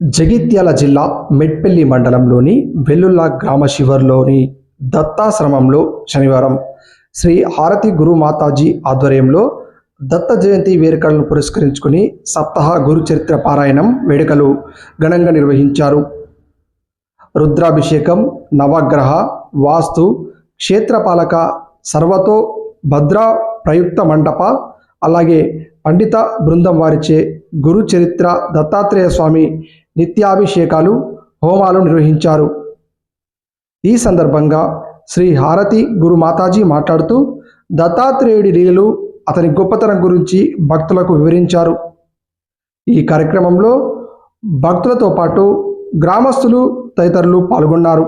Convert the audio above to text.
జగిత్యాల జిల్లా మెట్పల్లి మండలంలోని వెల్లుల్లా గ్రామ శివర్లోని దత్తాశ్రమంలో శనివారం శ్రీ హారతి గురు మాతాజీ ఆధ్వర్యంలో దత్త జయంతి వేడుకలను పురస్కరించుకుని సప్తాహ గురు చరిత్ర పారాయణం వేడుకలు ఘనంగా నిర్వహించారు. రుద్రాభిషేకం నవగ్రహ వాస్తు క్షేత్రపాలక సర్వతో భద్ర ప్రయుక్త మండప అలాగే పండిత బృందం వారిచే గురు చరిత్ర దత్తాత్రేయ స్వామి నిత్యాభిషేకాలు హోమాలు నిర్వహించారు. ఈ సందర్భంగా శ్రీ హారతి గురు మాతాజీ మాట్లాడుతూ దత్తాత్రేయుడి లీలలు అతని గొప్పతనం గురించి భక్తులకు వివరించారు. ఈ కార్యక్రమంలో భక్తులతో పాటు గ్రామస్తులు తదితరులు పాల్గొన్నారు.